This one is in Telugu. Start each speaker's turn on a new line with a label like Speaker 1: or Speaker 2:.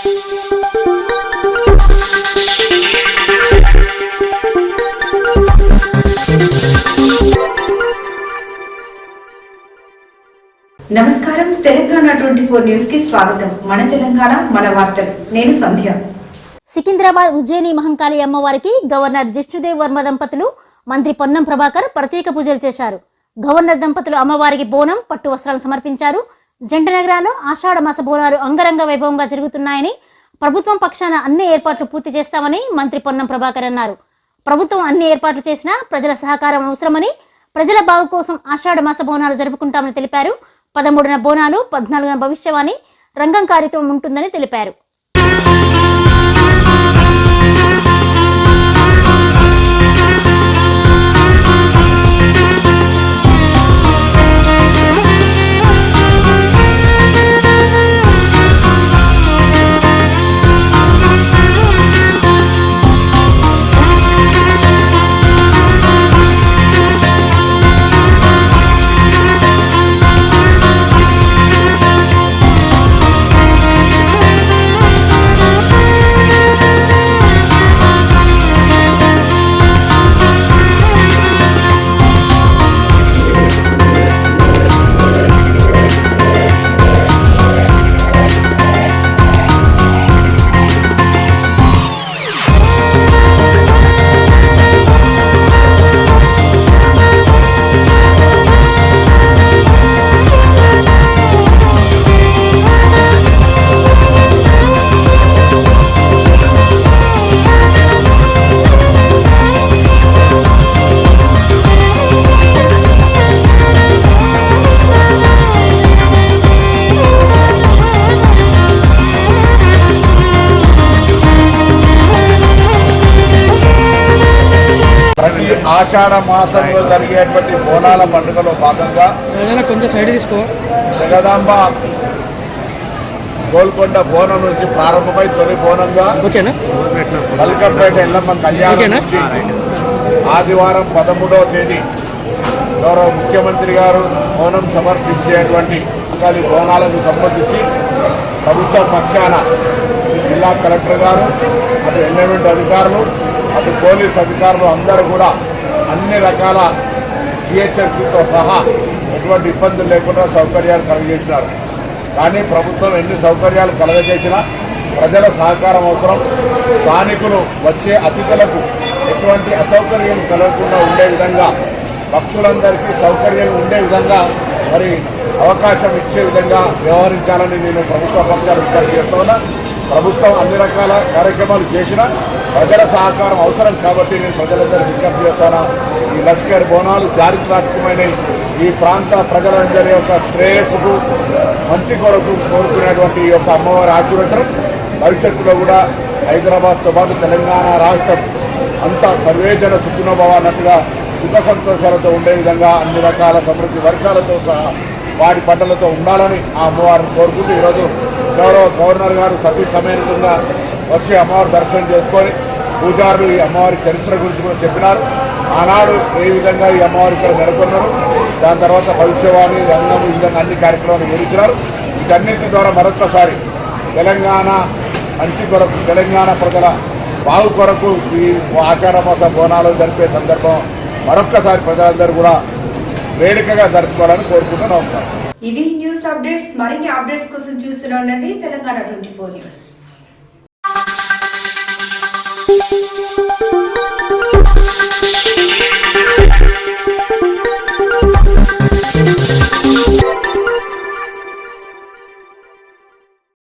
Speaker 1: నమస్కారం. తెలంగాణ ట్వంటీ ఫోర్ న్యూస్కి స్వాగతం. మన తెలంగాణ మన వార్తలు. నేను సంధ్య.
Speaker 2: సికింద్రాబాద్ ఉజ్జయిని మహంకాళి అమ్మవారికి గవర్నర్ జిష్ణుదేవ్ వర్మ దంపతులు మంత్రి పొన్నం ప్రభాకర్ ప్రత్యేక పూజలు చేశారు. గవర్నర్ దంపతులు అమ్మవారికి బోనం పట్టు వస్త్రాలు సమర్పించారు. జంట నగరాల్లో ఆషాఢ మాస బోనాలు అంగరంగ వైభవంగా జరుగుతున్నాయని ప్రభుత్వం పక్షాన అన్ని ఏర్పాట్లు పూర్తి చేస్తామని మంత్రి పొన్నం ప్రభాకర్ అన్నారు. ప్రభుత్వం అన్ని ఏర్పాట్లు చేసినా ప్రజల సహకారం అవసరమని ప్రజల బాగు కోసం ఆషాఢ మాస బోనాలు జరుపుకుంటామని తెలిపారు. పదమూడున బోనాలు పద్నాలుగున భవిష్యవాణి రంగం కార్యక్రమం ఉంటుందని తెలిపారు.
Speaker 3: ఆషాఢ మాసంలో జరిగేటువంటి బోనాల పండుగలో భాగంగా
Speaker 4: ఏదైనా కొంచెం సైడ్ తీసుకో
Speaker 3: జగదాంబ గోల్కొండ బోనం నుంచి ప్రారంభమై తొలి బోనంగా మల్కంపేట ఎల్లమ్మ కళ్యాణం? నుంచి ఆదివారం పదమూడవ తేదీ గౌరవ ముఖ్యమంత్రి గారు బోనం సమర్పించేటువంటి కాలి బోనాలకు సంబంధించి ప్రభుత్వ పక్షాన జిల్లా కలెక్టర్ గారు అటు ఎన్విరాన్మెంట్ అధికారులు అటు పోలీస్ అధికారులు అందరూ కూడా అన్ని రకాల జిహెచ్ఎంసీతో సహా ఎటువంటి ఇబ్బందులు లేకుండా సౌకర్యాలు కలుగజేసినారు. కానీ ప్రభుత్వం ఎన్ని సౌకర్యాలు కలగజేసినా ప్రజల సహకారం అవసరం. స్థానికులు వచ్చే అతిథులకు ఎటువంటి అసౌకర్యం కలగకుండా ఉండే విధంగా భక్తులందరికీ సౌకర్యం ఉండే విధంగా మరి అవకాశం ఇచ్చే విధంగా వ్యవహరించాలని నేను ప్రభుత్వ పక్షాలు విజ్ఞప్తి చేస్తున్నా ప్రభుత్వం అన్ని రకాల కార్యక్రమాలు చేసినా ప్రజల సహకారం అవసరం కాబట్టి నేను ప్రజలందరూ విజ్ఞప్తి చేస్తాను. ఈ లష్కర్ బోనాలు చారిత్రాత్మకమైన ఈ ప్రాంత ప్రజలందరి యొక్క శ్రేయస్సుకు మంచి కొరకు కోరుకునేటువంటి ఈ యొక్క అమ్మవారి ఆశీర్వచనం. భవిష్యత్తులో కూడా హైదరాబాద్తో పాటు తెలంగాణ రాష్ట్రం అంతా సర్వేజన సుఖినోభవ అన్నట్టుగా సుఖ సంతోషాలతో ఉండే విధంగా అన్ని రకాల సమృద్ధి వర్షాలతో సహా వాడి పంటలతో ఉండాలని ఆ అమ్మవారిని కోరుకుంటూ ఈరోజు గౌరవ గవర్నర్ గారు సతీ సమేతంగా వచ్చి అమ్మవారి దర్శనం చేసుకొని పూజారులు ఈ అమ్మవారి చరిత్ర గురించి కూడా చెప్పినారు. ఆనాడు ఏ విధంగా ఈ అమ్మవారి ఇక్కడ నెలకొన్నారు దాని తర్వాత భవిష్యవాణి రంగం ఈ విధంగా అన్ని కార్యక్రమాలు వివరించినారు. వీటన్నిటి ద్వారా మరొక్కసారి తెలంగాణ మంచి కొరకు తెలంగాణ ప్రజల బాగు కొరకు ఈ ఆచార మాస బోనాలు జరిపే సందర్భం మరొక్కసారి ప్రజలందరూ కూడా వేడుకగా జరుపుకోవాలని కోరుకుంటూ నమస్కారం.
Speaker 1: ఇవి న్యూస్ అప్డేట్స్ మరిన్ని అప్డేట్స్ కోసం చూస్తూనే ఉండండి. Telangana twenty four news. thank you.